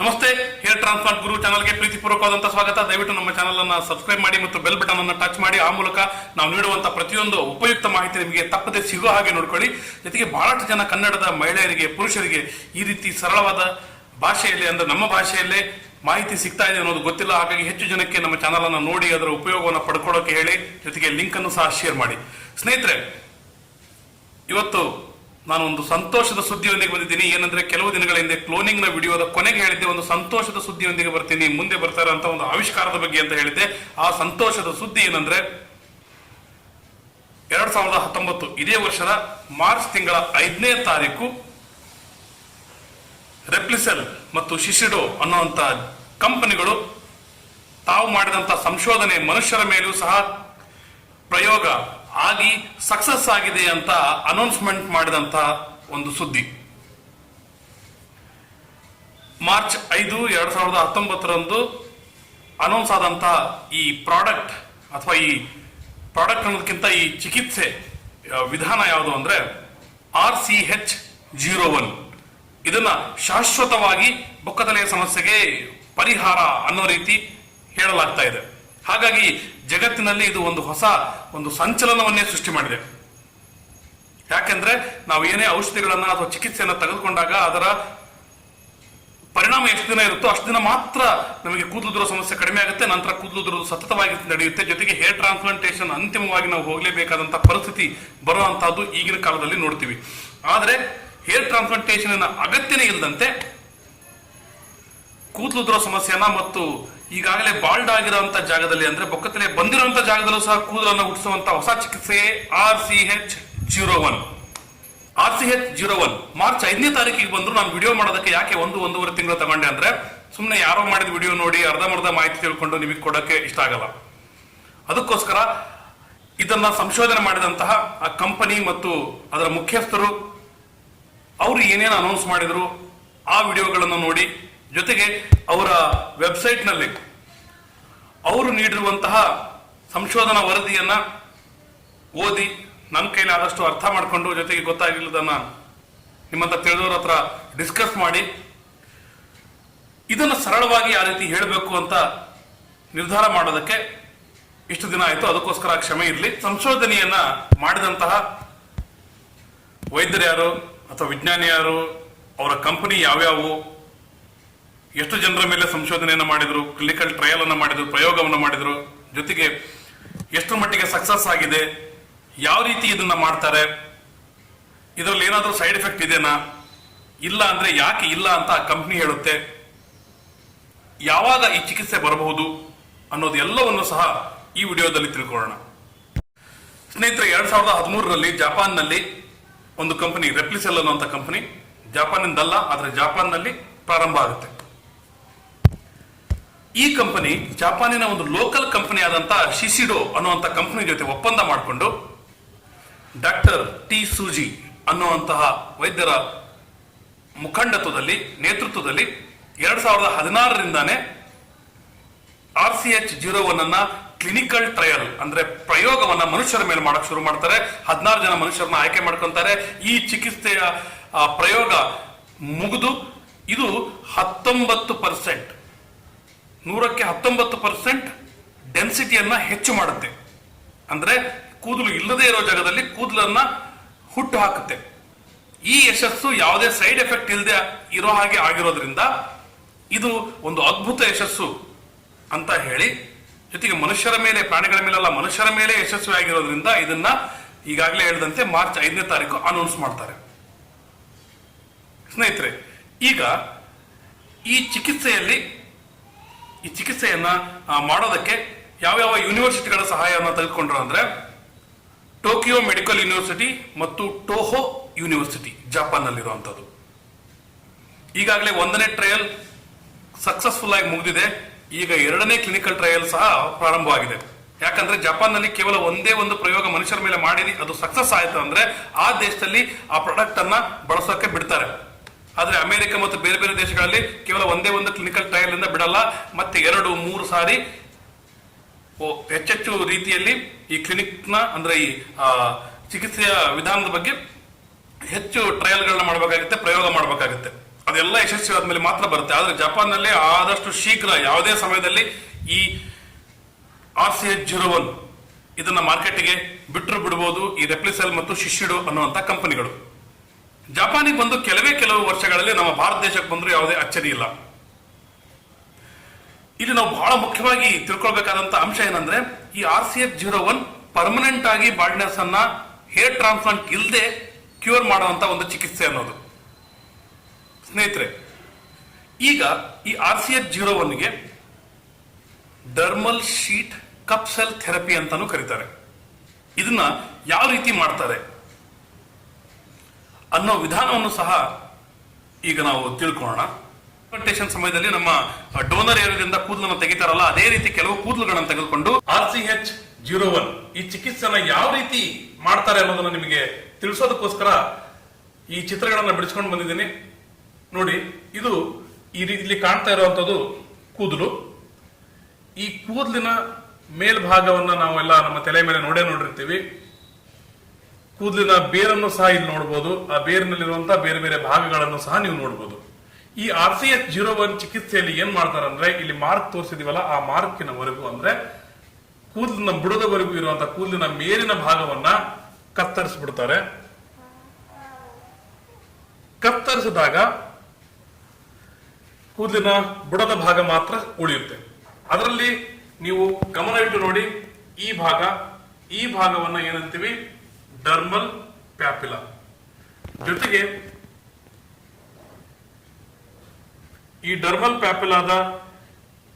ನಮಸ್ತೆ, hair transplant ಗುರು ಚಾನಲ್ಗೆ ಪ್ರೀತಿಪೂರ್ವಕವಾದಂತಹ ಸ್ವಾಗತ. ದಯವಿಟ್ಟು ನಮ್ಮ ಚಾನಲ್ ಅನ್ನ ಸಬ್ಸ್ಕ್ರೈಬ್ ಮಾಡಿ ಮತ್ತು ಬೆಲ್ ಬಟನ್ ಅನ್ನು ಟಚ್ ಮಾಡಿ. ಆ ಮೂಲಕ ನಾವು ನೀಡುವಂತಹ ಪ್ರತಿಯೊಂದು ಉಪಯುಕ್ತ ಮಾಹಿತಿ ನಿಮಗೆ ತಪ್ಪದೆ ಸಿಗೋ ಹಾಗೆ ನೋಡ್ಕೊಳ್ಳಿ. ಜೊತೆಗೆ ಬಹಳಷ್ಟು ಜನ ಕನ್ನಡದ ಮಹಿಳೆಯರಿಗೆ, ಪುರುಷರಿಗೆ ಈ ರೀತಿ ಸರಳವಾದ ಭಾಷೆಯಲ್ಲಿ ಅಂದ್ರೆ ನಮ್ಮ ಭಾಷೆಯಲ್ಲೇ ಮಾಹಿತಿ ಸಿಗ್ತಾ ಇದೆ ಅನ್ನೋದು ಗೊತ್ತಿಲ್ಲ. ಹಾಗಾಗಿ ಹೆಚ್ಚು ಜನಕ್ಕೆ ನಮ್ಮ ಚಾನಲ್ ಅನ್ನು ನೋಡಿ ಅದರ ಉಪಯೋಗವನ್ನು ಪಡ್ಕೊಳ್ಳೋಕೆ ಹೇಳಿ. ಜೊತೆಗೆ ಲಿಂಕ್ ಅನ್ನು ಸಹ ಶೇರ್ ಮಾಡಿ. ಸ್ನೇಹಿತರೆ, ಇವತ್ತು ನಾನು ಒಂದು ಸಂತೋಷದ ಸುದ್ದಿಯೊಂದಿಗೆ ಬಂದಿದ್ದೀನಿ. ಏನಂದ್ರೆ ಕೆಲವು ದಿನಗಳ ಹಿಂದೆ ಕ್ಲೋನಿಂಗ್ನ ವಿಡಿಯೋದ ಕೊನೆಗೆ ಹೇಳಿದ್ದೆ. ಒಂದು ಸಂತೋಷದ ಸುದ್ದಿಯೊಂದಿಗೆ ಬರ್ತೀನಿ. ಮುಂದೆ ಬರ್ತಾರ ಅಂತ ಒಂದು ಆವಿಷ್ಕಾರದ ಬಗ್ಗೆ ಅಂತ ಹೇಳಿದ್ದೆ. ಆ ಸಂತೋಷದ ಸುದ್ದಿ ಏನಂದ್ರೆ, ಎರಡ್ ಸಾವಿರದ ಹತ್ತೊಂಬತ್ತು ಇದೇ ವರ್ಷದ ಮಾರ್ಚ್ ತಿಂಗಳ ಐದನೇ ತಾರೀಕು ರೆಪ್ಲಿಸೆಲ್ ಮತ್ತು ಶಿಶಿಡೋ ಅನ್ನುವಂತ ಕಂಪನಿಗಳು ತಾವು ಮಾಡಿದಂತ ಸಂಶೋಧನೆ ಮನುಷ್ಯರ ಮೇಲೂ ಸಹ ಪ್ರಯೋಗ ಆಗಿ ಸಕ್ಸಸ್ ಆಗಿದೆ ಅಂತ ಅನೌನ್ಸ್ಮೆಂಟ್ ಮಾಡಿದಂತ ಒಂದು ಸುದ್ದಿ. ಮಾರ್ಚ್ ಐದು ಎರಡ್ ಸಾವಿರದ ಹತ್ತೊಂಬತ್ತರಂದು ಅನೌನ್ಸ್ ಆದಂತ ಈ ಪ್ರಾಡಕ್ಟ್ ಅಥವಾ ಈ ಪ್ರಾಡಕ್ಟ್ ಅನ್ನೋದಕ್ಕಿಂತ ಈ ಚಿಕಿತ್ಸೆ ವಿಧಾನ ಯಾವುದು ಅಂದ್ರೆ R C H zero one ಇದನ್ನ ಶಾಶ್ವತವಾಗಿ ಬೊಕ್ಕತಲೆಯ ಸಮಸ್ಯೆಗೆ ಪರಿಹಾರ ಅನ್ನೋ ರೀತಿ ಹೇಳಲಾಗ್ತಾ ಇದೆ. ಹಾಗಾಗಿ ಜಗತ್ತಿನಲ್ಲಿ ಇದು ಒಂದು ಹೊಸ, ಒಂದು ಸಂಚಲನವನ್ನೇ ಸೃಷ್ಟಿ ಮಾಡಿದೆ. ಯಾಕೆಂದ್ರೆ ನಾವು ಏನೇ ಔಷಧಿಗಳನ್ನ ಅಥವಾ ಚಿಕಿತ್ಸೆಯನ್ನ ತೆಗೆದುಕೊಂಡಾಗ ಅದರ ಪರಿಣಾಮ ಎಷ್ಟು ದಿನ ಇರುತ್ತೋ ಅಷ್ಟು ದಿನ ಮಾತ್ರ ನಮಗೆ ಕೂದಲು ಸಮಸ್ಯೆ ಕಡಿಮೆ ಆಗುತ್ತೆ, ನಂತರ ಕೂದಲು ಸತತವಾಗಿ ನಡೆಯುತ್ತೆ. ಜೊತೆಗೆ ಹೇರ್ ಟ್ರಾನ್ಸ್ಪ್ಲಾಂಟೇಶನ್ ಅಂತಿಮವಾಗಿ ನಾವು ಹೋಗಲೇಬೇಕಾದಂತಹ ಪರಿಸ್ಥಿತಿ ಬರುವಂತಹದ್ದು ಈಗಿನ ಕಾಲದಲ್ಲಿ ನೋಡ್ತೀವಿ. ಆದರೆ ಹೇರ್ ಟ್ರಾನ್ಸ್ಪ್ಲಾಂಟೇಶನ್ ಅಗತ್ಯನೇ ಇಲ್ಲದಂತೆ ಕೂದಲು ಸಮಸ್ಯೆಯನ್ನ ಮತ್ತು ಈಗಾಗಲೇ ಬಾಲ್ಡ್ ಆಗಿರುವಂತ ಜಾಗದಲ್ಲಿ ಅಂದ್ರೆ ಬೊಕ್ಕತಲೆ ಬಂದಿರುವಂತ ಜಾಗದಲ್ಲೂ ಸಹ ಕೂದಲನ್ನು ಹುಟ್ಟಿಸುವಂತ ಹೊಸ ಚಿಕಿತ್ಸೆ R C H zero one. R C H zero one. March ಐದನೇ ತಾರೀಕಿಗೆ ಬಂದ್ರು. ನಾನು ವಿಡಿಯೋ ಮಾಡೋದಕ್ಕೆ ಯಾಕೆ ಒಂದು, ಒಂದೂವರೆ ತಿಂಗಳು ತಗೊಂಡೆ ಅಂದ್ರೆ ಸುಮ್ಮನೆ ಯಾರೋ ಮಾಡಿದ ವಿಡಿಯೋ ನೋಡಿ ಅರ್ಧಮರ್ಧ ಮಾಹಿತಿ ತಿಳ್ಕೊಂಡು ನಿಮಗೆ ಕೊಡೋಕೆ ಇಷ್ಟ ಆಗಲ್ಲ. ಅದಕ್ಕೋಸ್ಕರ ಇದನ್ನ ಸಂಶೋಧನೆ ಮಾಡಿದಂತಹ ಆ ಕಂಪನಿ ಮತ್ತು ಅದರ ಮುಖ್ಯಸ್ಥರು, ಅವರು ಏನೇನು ಅನೌನ್ಸ್ ಮಾಡಿದ್ರು, ಆ ವಿಡಿಯೋಗಳನ್ನು ನೋಡಿ ಜೊತೆಗೆ ಅವರ ವೆಬ್ಸೈಟ್ನಲ್ಲಿ ಅವರು ನೀಡಿರುವಂತಹ ಸಂಶೋಧನಾ ವರದಿಯನ್ನ ಓದಿ ನನ್ನ ಕೈಲಿ ಆದಷ್ಟು ಅರ್ಥ ಮಾಡಿಕೊಂಡು ಜೊತೆಗೆ ಗೊತ್ತಾಗಿಲ್ಲದನ್ನ ನಿಮ್ಮಂತ ತಿಳಿದವರ ಹತ್ರ ಡಿಸ್ಕಸ್ ಮಾಡಿ, ಇದನ್ನು ಸರಳವಾಗಿ ಆ ರೀತಿ ಹೇಳಬೇಕು ಅಂತ ನಿರ್ಧಾರ ಮಾಡೋದಕ್ಕೆ ಇಷ್ಟು ದಿನ ಆಯಿತು. ಅದಕ್ಕೋಸ್ಕರ ಕ್ಷಮೆ ಇರಲಿ. ಸಂಶೋಧನೆಯನ್ನ ಮಾಡಿದಂತಹ ವೈದ್ಯರು ಯಾರು ಅಥವಾ ವಿಜ್ಞಾನಿ ಯಾರು ಅವರ ಕಂಪನಿ ಯಾವ್ಯಾವು ಎಷ್ಟು ಜನರ ಮೇಲೆ ಸಂಶೋಧನೆಯನ್ನು ಮಾಡಿದ್ರು ಕ್ಲಿನಿಕಲ್ ಟ್ರಯಲ್ ಅನ್ನು ಮಾಡಿದ್ರು, ಪ್ರಯೋಗವನ್ನು ಮಾಡಿದ್ರು, ಜೊತೆಗೆ ಎಷ್ಟು ಮಟ್ಟಿಗೆ ಸಕ್ಸಸ್ ಆಗಿದೆ, ಯಾವ ರೀತಿ ಇದನ್ನ ಮಾಡ್ತಾರೆ, ಇದರಲ್ಲಿ ಏನಾದರೂ ಸೈಡ್ ಎಫೆಕ್ಟ್ ಇದೆನಾ, ಇಲ್ಲ ಅಂದ್ರೆ ಯಾಕೆ ಇಲ್ಲ ಅಂತ ಕಂಪ್ನಿ ಹೇಳುತ್ತೆ, ಯಾವಾಗ ಈ ಚಿಕಿತ್ಸೆ ಬರಬಹುದು ಅನ್ನೋದು ಎಲ್ಲವನ್ನು ಸಹ ಈ ವಿಡಿಯೋದಲ್ಲಿ ತಿಳ್ಕೊಳ್ಳೋಣ. ಸ್ನೇಹಿತರೆ, ಎರಡ್ ಸಾವಿರದ ಹದಿಮೂರರಲ್ಲಿ ಜಪಾನ್ನಲ್ಲಿ ಒಂದು ಕಂಪನಿ ರೆಪ್ಲಿಸೆಲ್ ಅನ್ನುವಂಥ ಕಂಪನಿ ಜಪಾನಿಂದಲ್ಲ, ಆದರೆ ಜಾಪಾನ್ನಲ್ಲಿ ಪ್ರಾರಂಭ ಆಗುತ್ತೆ. ಈ ಕಂಪನಿ ಜಪಾನಿನ ಒಂದು ಲೋಕಲ್ ಕಂಪನಿ ಆದಂತ ಶಿಸಿಡೋ ಅನ್ನುವಂಥ ಕಂಪನಿ ಜೊತೆ ಒಪ್ಪಂದ ಮಾಡಿಕೊಂಡು ಡಾಕ್ಟರ್ ಟಿ ಸೂಜಿ ಅನ್ನುವಂತಹ ವೈದ್ಯರ ಮುಖಂಡತ್ವದಲ್ಲಿ, ನೇತೃತ್ವದಲ್ಲಿ ಎರಡ್ ಸಾವಿರದ ಹದಿನಾರರಿಂದಾನೇ R C H zero one ಅನ್ನ ಕ್ಲಿನಿಕಲ್ ಟ್ರಯಲ್ ಅಂದ್ರೆ ಪ್ರಯೋಗವನ್ನ ಮನುಷ್ಯರ ಮೇಲೆ ಮಾಡಕ್ ಶುರು ಮಾಡ್ತಾರೆ. ಹದಿನಾರು ಜನ ಮನುಷ್ಯರನ್ನ ಆಯ್ಕೆ ಮಾಡ್ಕೊಂತಾರೆ. ಈ ಚಿಕಿತ್ಸೆಯ ಪ್ರಯೋಗ ಮುಗಿದು ಇದು ಹತ್ತೊಂಬತ್ತು ಪರ್ಸೆಂಟ್ ನೂರಕ್ಕೆ ಹತ್ತೊಂಬತ್ತು ಪರ್ಸೆಂಟ್ ಡೆನ್ಸಿಟಿಯನ್ನ ಹೆಚ್ಚು ಮಾಡುತ್ತೆ. ಅಂದ್ರೆ ಕೂದಲು ಇಲ್ಲದೆ ಇರೋ ಜಾಗದಲ್ಲಿ ಕೂದಲನ್ನ ಹುಟ್ಟು ಹಾಕುತ್ತೆ. ಈ ಯಶಸ್ಸು ಯಾವುದೇ ಸೈಡ್ ಎಫೆಕ್ಟ್ ಇಲ್ಲದೆ ಇರೋ ಹಾಗೆ ಆಗಿರೋದ್ರಿಂದ ಇದು ಒಂದು ಅದ್ಭುತ ಯಶಸ್ಸು ಅಂತ ಹೇಳಿ, ಜೊತೆಗೆ ಮನುಷ್ಯರ ಮೇಲೆ, ಪ್ರಾಣಿಗಳ ಮೇಲೆಲ್ಲ ಮನುಷ್ಯರ ಮೇಲೆ ಯಶಸ್ವಿ ಆಗಿರೋದ್ರಿಂದ ಇದನ್ನ ಈಗಾಗಲೇ ಹೇಳಿದಂತೆ ಮಾರ್ಚ್ ಐದನೇ ತಾರೀಕು ಅನೌನ್ಸ್ ಮಾಡ್ತಾರೆ. ಸ್ನೇಹಿತರೆ, ಈಗ ಈ ಚಿಕಿತ್ಸೆಯಲ್ಲಿ ಈ ಚಿಕಿತ್ಸೆಯನ್ನ ಮಾಡೋದಕ್ಕೆ ಯಾವ್ಯಾವ ಯೂನಿವರ್ಸಿಟಿಗಳ ಸಹಾಯವನ್ನು ತೆಗೆದುಕೊಂಡ್ರು ಅಂದ್ರೆ ಟೋಕಿಯೋ ಮೆಡಿಕಲ್ ಯೂನಿವರ್ಸಿಟಿ ಮತ್ತು ಟೋಹೋ ಯೂನಿವರ್ಸಿಟಿ ಜಪಾನ್ ಜಪಾನ್ನಲ್ಲಿರುವಂಥದ್ದು ಈಗಾಗಲೇ ಒಂದನೇ ಟ್ರಯಲ್ ಸಕ್ಸಸ್ಫುಲ್ ಆಗಿ ಮುಗಿದಿದೆ. ಈಗ ಎರಡನೇ ಕ್ಲಿನಿಕಲ್ ಟ್ರಯಲ್ ಸಹ ಪ್ರಾರಂಭವಾಗಿದೆ. ಯಾಕಂದ್ರೆ ಜಪಾನ್ನಲ್ಲಿ ಕೇವಲ ಒಂದೇ ಒಂದು ಪ್ರಯೋಗ ಮನುಷ್ಯರ ಮೇಲೆ ಮಾಡಿ ಅದು ಸಕ್ಸಸ್ ಆಯಿತು ಅಂದ್ರೆ ಆ ದೇಶದಲ್ಲಿ ಆ ಪ್ರಾಡಕ್ಟ್ ಅನ್ನ ಬಳಸೋಕೆ ಬಿಡ್ತಾರೆ. ಆದ್ರೆ ಅಮೆರಿಕ ಮತ್ತು ಬೇರೆ ಬೇರೆ ದೇಶಗಳಲ್ಲಿ ಕೇವಲ ಒಂದೇ ಒಂದು ಕ್ಲಿನಿಕಲ್ ಟ್ರಯಲ್ ಇಂದ ಬಿಡಲ್ಲ, ಮತ್ತೆ ಎರಡು, ಮೂರು ಸಾರಿ ಹೆಚ್ಚೆಚ್ಚು ರೀತಿಯಲ್ಲಿ ಈ ಕ್ಲಿನಿಕ್ನ ಅಂದ್ರೆ ಈ ಚಿಕಿತ್ಸೆಯ ವಿಧಾನದ ಬಗ್ಗೆ ಹೆಚ್ಚು ಟ್ರಯಲ್ಗಳನ್ನ ಮಾಡಬೇಕಾಗುತ್ತೆ, ಪ್ರಯೋಗ ಮಾಡಬೇಕಾಗುತ್ತೆ. ಅದೆಲ್ಲ ಯಶಸ್ವಿ ಆದ್ಮೇಲೆ ಮಾತ್ರ ಬರುತ್ತೆ. ಆದರೆ ಜಪಾನ್ನಲ್ಲಿ ಆದಷ್ಟು ಶೀಘ್ರ, ಯಾವುದೇ ಸಮಯದಲ್ಲಿ ಈ R C H zero one ಇದನ್ನ ಮಾರ್ಕೆಟ್ಗೆ ಬಿಟ್ಟರು ಬಿಡಬಹುದು ಈ ರೆಪ್ಲಿಸೆಲ್ ಮತ್ತು ಶಿಶಿಡು ಅನ್ನುವಂತ ಕಂಪನಿಗಳು ಜಪಾನಿಗೆ ಬಂದು ಕೆಲವೇ ಕೆಲವು ವರ್ಷಗಳಲ್ಲಿ ನಮ್ಮ ಭಾರತ ದೇಶಕ್ಕೆ ಬಂದರೂ ಯಾವುದೇ ಅಚ್ಚರಿ ಇಲ್ಲ. ಇಲ್ಲಿ ನಾವು ಬಹಳ ಮುಖ್ಯವಾಗಿ ತಿಳ್ಕೊಳ್ಬೇಕಾದಂತ ಅಂಶ ಏನಂದ್ರೆ, ಈ R C F zero one permanent ಆಗಿ ಬಾಲ್ಡ್ನೆಸ್ ಅನ್ನ ಹೇರ್ ಟ್ರಾನ್ಸ್ಪ್ಲಾಂಟ್ ಇಲ್ಲದೆ ಕ್ಯೂರ್ ಮಾಡುವಂತ ಒಂದು ಚಿಕಿತ್ಸೆ ಅನ್ನೋದು. ಸ್ನೇಹಿತರೆ, ಈಗ ಈ ಆರ್ ಸಿ ಎಫ್ ಜೀರೋ ಒನ್ಗೆ ಡರ್ಮಲ್ ಶೀಟ್ ಕಪ್ಸೆಲ್ ಥೆರಪಿ ಅಂತಾನು ಕರೀತಾರೆ. ಇದನ್ನ ಯಾವ ರೀತಿ ಮಾಡ್ತಾರೆ? ಅನ್ನೋ ವಿಧಾನವನ್ನು ಸಹ ಈಗ ನಾವು ತಿಳ್ಕೊಳ್ಳೋಣ. ಸಮಯದಲ್ಲಿ ನಮ್ಮ ಡೋನರ್ ಏರಿಯಾದಿಂದ ಕೂದಲನ್ನು ತೆಗಿತಾರಲ್ಲ, ಅದೇ ರೀತಿ ಕೆಲವು ಕೂದಲುಗಳನ್ನು ತೆಗೆದುಕೊಂಡು R C H zero one ಈ ಚಿಕಿತ್ಸೆನ ಯಾವ ರೀತಿ ಮಾಡ್ತಾರೆ ಅನ್ನೋದನ್ನ ನಿಮಗೆ ತಿಳಿಸೋದಕ್ಕೋಸ್ಕರ ಈ ಚಿತ್ರಗಳನ್ನ ಬಿಡಿಸ್ಕೊಂಡು ಬಂದಿದ್ದೀನಿ. ನೋಡಿ, ಇದು ಈ ರೀತಿಲಿ ಕಾಣ್ತಾ ಇರುವಂತದ್ದು ಕೂದಲು. ಈ ಕೂದಲಿನ ಮೇಲ್ಭಾಗವನ್ನ ನಾವೆಲ್ಲ ನಮ್ಮ ತಲೆ ಮೇಲೆ ನೋಡೇ ನೋಡಿರ್ತೀವಿ. ಕೂದಲಿನ ಬೇರನ್ನು ಸಹ ಇಲ್ಲಿ ನೋಡಬಹುದು ಆ ಬೇರಿನಲ್ಲಿರುವಂತಹ ಬೇರೆ ಬೇರೆ ಭಾಗಗಳನ್ನು ಸಹ ನೀವು ನೋಡಬಹುದು ಈ R C H zero one ಚಿಕಿತ್ಸೆಯಲ್ಲಿ ಏನ್ ಮಾಡ್ತಾರೆ ಅಂದ್ರೆ ಇಲ್ಲಿ ಮಾರ್ಕ್ ತೋರಿಸಿದೀವಲ್ಲ, ಆ ಮಾರ್ಕಿನವರೆಗೂ ಅಂದ್ರೆ ಕೂದಲಿನ ಬುಡದವರೆಗೂ ಇರುವಂತಹ ಕೂದಲಿನ ಮೇಲಿನ ಭಾಗವನ್ನ ಕತ್ತರಿಸ್ಬಿಡ್ತಾರೆ. ಕತ್ತರಿಸಿದಾಗ ಕೂದಲಿನ ಬುಡದ ಭಾಗ ಮಾತ್ರ ಉಳಿಯುತ್ತೆ. ಅದರಲ್ಲಿ ನೀವು ಗಮನ ಇಟ್ಟು ನೋಡಿ, ಈ ಭಾಗ, ಈ ಭಾಗವನ್ನ ಏನಂತೀವಿ ಡರ್ಮಲ್ ಪ್ಯಾಪಿಲ ಜೊತೆಗೆ ಈ ಡರ್ಮಲ್ ಪ್ಯಾಪಿಲಾದ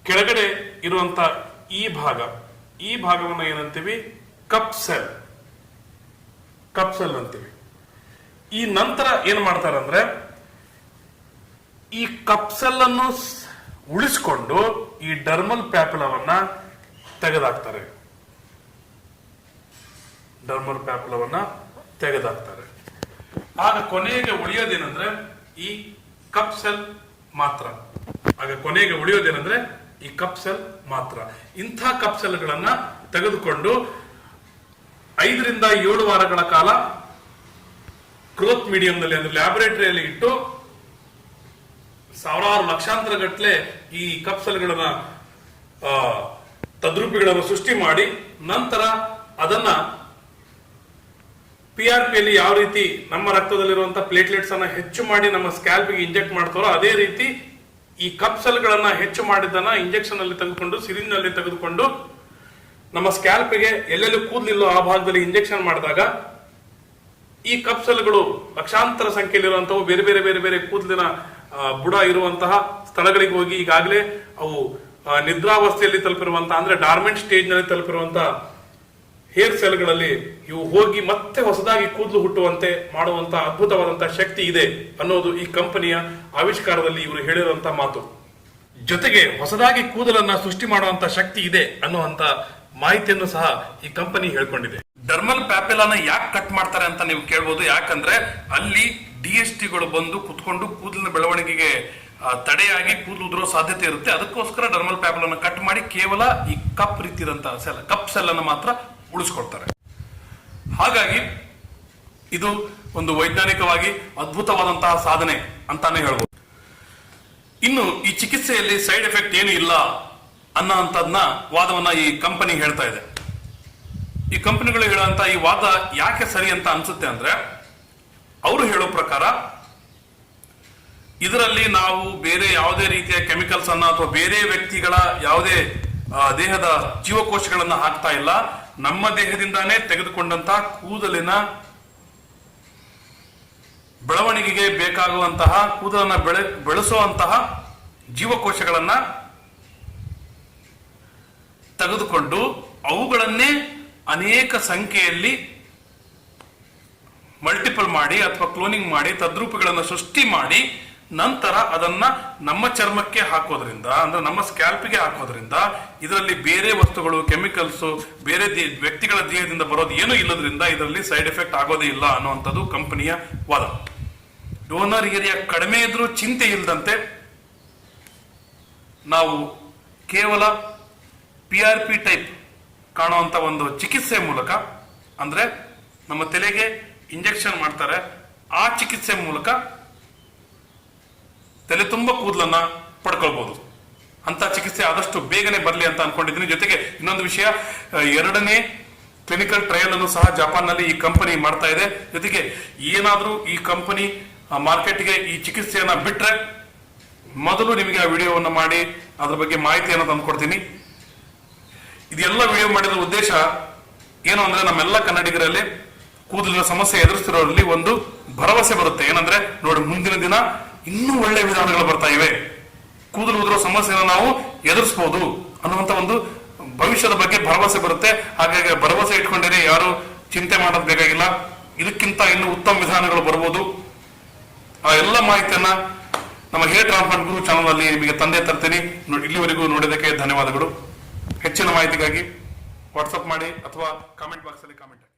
ಕೆಳಗಡೆ ಇರುವಂತ ಈ ಭಾಗ, ಈ ಭಾಗವನ್ನು ಏನಂತೀವಿ? ಕಪ್ ಸೆಲ್ ಕಪ್ ಸೆಲ್ ಅಂತೀವಿ. ಈ ನಂತರ ಏನ್ ಮಾಡ್ತಾರಂದ್ರೆ ಈ ಕಪ್ ಸೆಲ್ ಅನ್ನು ಉಳಿಸಿಕೊಂಡು ಈ ಡರ್ಮಲ್ ಪ್ಯಾಪಿಲವನ್ನ ತೆಗೆದಾಕ್ತಾರೆ. ಡರ್ಮಲ್ ಪ್ಯಾಪ್ಲವನ್ನ ತೆಗೆದಾಕ್ತಾರೆ. ಆಗ ಕೊನೆಗೆ ಉಳಿಯೋದೇನಂದ್ರೆ ಈ ಕಪ್ ಸೆಲ್ ಮಾತ್ರ. ಆಗ ಕೊನೆಗೆ ಉಳಿಯೋದೇನಂದ್ರೆ ಈ ಕಪ್ ಸೆಲ್ ಮಾತ್ರ. ಇಂಥ ಕಪ್ ಸೆಲ್ಗಳನ್ನ ತೆಗೆದುಕೊಂಡು ಐದರಿಂದ ಏಳು ವಾರಗಳ ಕಾಲ ಗ್ರೋತ್ ಮೀಡಿಯಂನಲ್ಲಿ ಅಂದ್ರೆ ಲ್ಯಾಬೊರೇಟರಿಯಲ್ಲಿ ಇಟ್ಟು ಸಾವಿರಾರು ಲಕ್ಷಾಂತರ ಗಟ್ಟಲೆ ಈ ಕಪ್ಸಲ್ಗಳನ್ನ ಆ, ತದ್ರೂಪಿಗಳನ್ನು ಸೃಷ್ಟಿ ಮಾಡಿ ನಂತರ ಅದನ್ನ ಪಿ ಆರ್ ಪಿಯಲ್ಲಿ ಯಾವ ರೀತಿ ನಮ್ಮ ರಕ್ತದಲ್ಲಿರುವಂತಹ ಪ್ಲೇಟ್ಲೆಟ್ಸ್ ಅನ್ನ ಹೆಚ್ಚು ಮಾಡಿ ನಮ್ಮ ಸ್ಕ್ಯಾಲ್ಪಿಗೆ ಇಂಜೆಕ್ಟ್ ಮಾಡ್ತಾರೋ ಅದೇ ರೀತಿ ಈ ಕಪ್ಸಲ್ಗಳನ್ನ ಹೆಚ್ಚು ಮಾಡಿದ್ದನ್ನ ಇಂಜೆಕ್ಷನ್ ಅಲ್ಲಿ ತೆಗೆದುಕೊಂಡು ಸಿರಿಂಜ್ನಲ್ಲಿ ತೆಗೆದುಕೊಂಡು ನಮ್ಮ ಸ್ಕ್ಯಾಲ್ಪಿಗೆ ಎಲ್ಲೆಲ್ಲಿ ಕೂದಲಿಲ್ಲೋ ಆ ಭಾಗದಲ್ಲಿ ಇಂಜೆಕ್ಷನ್ ಮಾಡಿದಾಗ ಈ ಕಪ್ಸಲ್ಗಳು ಲಕ್ಷಾಂತರ ಸಂಖ್ಯೆಯಲ್ಲಿರುವಂತವು ಬೇರೆ ಬೇರೆ ಬೇರೆ ಬೇರೆ ಕೂದಲಿನ ಬುಡ ಇರುವಂತಹ ಸ್ಥಳಗಳಿಗೆ ಹೋಗಿ ಈಗಾಗಲೇ ಅವು ನಿದ್ರಾವಸ್ಥೆಯಲ್ಲಿ ತಲುಪಿರುವಂತಹ, ಅಂದ್ರೆ ಡಾರ್ಮೆಂಟ್ ಸ್ಟೇಜ್ನಲ್ಲಿ ತಲುಪಿರುವಂತಹ ಹೇರ್ ಸೆಲ್ಗಳಲ್ಲಿ ಇವು ಹೋಗಿ ಮತ್ತೆ ಹೊಸದಾಗಿ ಕೂದಲು ಹುಟ್ಟುವಂತೆ ಮಾಡುವಂತಹ ಅದ್ಭುತವಾದಂತಹ ಶಕ್ತಿ ಇದೆ ಅನ್ನೋದು ಈ ಕಂಪನಿಯ ಆವಿಷ್ಕಾರದಲ್ಲಿ ಇವರು ಹೇಳಿರುವಂತಹ ಮಾತು. ಜೊತೆಗೆ ಹೊಸದಾಗಿ ಕೂದಲನ್ನ ಸೃಷ್ಟಿ ಮಾಡುವಂತಹ ಶಕ್ತಿ ಇದೆ ಅನ್ನುವಂತ ಮಾಹಿತಿಯನ್ನು ಸಹ ಈ ಕಂಪನಿ ಹೇಳ್ಕೊಂಡಿದೆ. ಡರ್ಮಲ್ ಪ್ಯಾಪೆಲಾನ ಯಾಕೆ ಕಟ್ ಮಾಡ್ತಾರೆ ಅಂತ ನೀವು ಕೇಳ್ಬೋದು. ಯಾಕಂದ್ರೆ ಅಲ್ಲಿ ಡಿ ಎಸ್ ಟಿಗಳು ಬಂದು ಕುತ್ಕೊಂಡು ಕೂದಲಿನ ಬೆಳವಣಿಗೆಗೆ ತಡೆಯಾಗಿ ಕೂದಲು ಉದುರೋ ಸಾಧ್ಯತೆ ಇರುತ್ತೆ. ಅದಕ್ಕೋಸ್ಕರ ಡರ್ಮಲ್ ಪ್ಯಾಪೆಲನ್ನು ಕಟ್ ಮಾಡಿ ಕೇವಲ ಈ ಕಪ್ ರೀತಿ ಸೆಲ್ ಕಪ್ ಸೆಲ್ ಅನ್ನು ಮಾತ್ರ ಉಳಿಸ್ಕೊಳ್ತಾರೆ ಹಾಗಾಗಿ ಇದು ಒಂದು ವೈಜ್ಞಾನಿಕವಾಗಿ ಅದ್ಭುತವಾದಂತಹ ಸಾಧನೆ ಅಂತಾನೆ ಹೇಳ್ಬೋದು. ಇನ್ನು ಈ ಚಿಕಿತ್ಸೆಯಲ್ಲಿ ಸೈಡ್ ಎಫೆಕ್ಟ್ ಏನು ಇಲ್ಲ ಅನ್ನೋಂಥದ್ನ ವಾದವನ್ನ ಈ ಕಂಪನಿ ಹೇಳ್ತಾ ಇದೆ. ಈ ಕಂಪನಿಗಳು ಹೇಳುವಂತ ಈ ವಾದ ಯಾಕೆ ಸರಿ ಅಂತ ಅನ್ಸುತ್ತೆ ಅಂದ್ರೆ, ಅವರು ಹೇಳೋ ಪ್ರಕಾರ ಇದರಲ್ಲಿ ನಾವು ಬೇರೆ ಯಾವುದೇ ರೀತಿಯ ಕೆಮಿಕಲ್ಸ್ ಅನ್ನ ಅಥವಾ ಬೇರೆ ವ್ಯಕ್ತಿಗಳ ಯಾವುದೇ ದೇಹದ ಜೀವಕೋಶಗಳನ್ನ ಹಾಕ್ತಾ ಇಲ್ಲ. ನಮ್ಮ ದೇಹದಿಂದಾನೇ ತೆಗೆದುಕೊಂಡಂತ ಕೂದಲಿನ ಬೆಳವಣಿಗೆಗೆ ಬೇಕಾಗುವಂತಹ ಕೂದಲನ್ನ ಬೆಳೆ, ಬೆಳೆಸುವಂತಹ ಜೀವಕೋಶಗಳನ್ನ ತೆಗೆದುಕೊಂಡು ಅವುಗಳನ್ನೇ ಅನೇಕ ಸಂಖ್ಯೆಯಲ್ಲಿ ಮಲ್ಟಿಪಲ್ ಮಾಡಿ ಅಥವಾ ಕ್ಲೋನಿಂಗ್ ಮಾಡಿ, ತದ್ರೂಪಗಳನ್ನು ಸೃಷ್ಟಿ ಮಾಡಿ ನಂತರ ಅದನ್ನ ನಮ್ಮ ಚರ್ಮಕ್ಕೆ ಹಾಕೋದ್ರಿಂದ, ಅಂದ್ರೆ ನಮ್ಮ ಸ್ಕ್ಯಾಲ್ಪಿಗೆ ಹಾಕೋದ್ರಿಂದ, ಇದರಲ್ಲಿ ಬೇರೆ ವಸ್ತುಗಳು ಕೆಮಿಕಲ್ಸ್ ಬೇರೆ ವ್ಯಕ್ತಿಗಳ ದೇಹದಿಂದ ಬರೋದು ಏನೂ ಇಲ್ಲದ್ರಿಂದ ಇದರಲ್ಲಿ ಸೈಡ್ ಎಫೆಕ್ಟ್ ಆಗೋದೇ ಇಲ್ಲ ಅನ್ನುವಂಥದ್ದು ಕಂಪನಿಯ ವಾದ. ಡೋನರ್ ಏರಿಯಾ ಕಡಿಮೆ ಇದ್ರೂ ಚಿಂತೆ ಇಲ್ಲದಂತೆ ನಾವು ಕೇವಲ ಪಿ ಆರ್ ಪಿ ಟೈಪ್ ಕಾಣುವಂತ ಒಂದು ಚಿಕಿತ್ಸೆ ಮೂಲಕ, ಅಂದ್ರೆ ನಮ್ಮ ತಲೆಗೆ ಇಂಜೆಕ್ಷನ್ ಮಾಡ್ತಾರೆ, ಆ ಚಿಕಿತ್ಸೆ ಮೂಲಕ ತಲೆ ತುಂಬ ಕೂದಲನ್ನ ಪಡ್ಕೊಳ್ಬಹುದು ಅಂತ ಚಿಕಿತ್ಸೆ ಆದಷ್ಟು ಬೇಗನೆ ಬರಲಿ ಅಂತ ಅನ್ಕೊಂಡಿದ್ದೀನಿ. ಜೊತೆಗೆ ಇನ್ನೊಂದು ವಿಷಯ ಎರಡನೇ ಕ್ಲಿನಿಕಲ್ ಟ್ರಯಲ್ ಅನ್ನು ಸಹ ಜಪಾನ್ನಲ್ಲಿ ಈ ಕಂಪನಿ ಮಾಡ್ತಾ ಇದೆ. ಜೊತೆಗೆ ಏನಾದರೂ ಈ ಕಂಪನಿ ಮಾರ್ಕೆಟ್ಗೆ ಈ ಚಿಕಿತ್ಸೆಯನ್ನ ಬಿಟ್ರೆ ಮೊದಲು ನಿಮಗೆ ಆ ವಿಡಿಯೋವನ್ನು ಮಾಡಿ ಅದ್ರ ಬಗ್ಗೆ ಮಾಹಿತಿಯನ್ನು ತಂದುಕೊಡ್ತೀನಿ ಇದೆಲ್ಲ ವಿಡಿಯೋ ಮಾಡಿದ ಉದ್ದೇಶ ಏನು ಅಂದ್ರೆ ನಮ್ಮೆಲ್ಲ ಕನ್ನಡಿಗರಲ್ಲಿ ಕೂದಲಿನ ಸಮಸ್ಯೆ ಎದುರಿಸ್ತಿರೋರಲ್ಲಿ ಒಂದು ಭರವಸೆ ಬರುತ್ತೆ. ಏನಂದ್ರೆ ನೋಡಿ, ಮುಂದಿನ ದಿನ ಇನ್ನೂ ಒಳ್ಳೆ ವಿಧಾನಗಳು ಬರ್ತಾ ಇವೆ. ಕೂದಲು ಸಮಸ್ಯೆಯನ್ನು ನಾವು ಎದುರಿಸಬಹುದು ಅನ್ನುವಂತ ಒಂದು ಭವಿಷ್ಯದ ಬಗ್ಗೆ ಭರವಸೆ ಬರುತ್ತೆ. ಹಾಗಾಗಿ ಭರವಸೆ ಇಟ್ಕೊಂಡಿರಿ, ಯಾರು ಚಿಂತೆ ಮಾಡೋದು ಬೇಕಾಗಿಲ್ಲ. ಇದಕ್ಕಿಂತ ಇನ್ನು ಉತ್ತಮ ವಿಧಾನಗಳು ಬರ್ಬೋದು. ಆ ಎಲ್ಲ ಮಾಹಿತಿಯನ್ನ ನಮ್ಮ ಹೇರ್ ಟ್ರಾನ್ಸ್ಪ್ಲಾಂಟ್ ಗುರು ಚಾನಲ್ ಅಲ್ಲಿ ನಿಮಗೆ ತಂದೆ ತರ್ತೀನಿ. ಇಲ್ಲಿವರೆಗೂ ನೋಡಿದ್ದಕ್ಕೆ ಧನ್ಯವಾದಗಳು. ಹೆಚ್ಚಿನ ಮಾಹಿತಿಗಾಗಿ ವಾಟ್ಸಪ್ ಮಾಡಿ ಅಥವಾ ಕಾಮೆಂಟ್ ಬಾಕ್ಸ್ ಅಲ್ಲಿ ಕಾಮೆಂಟ್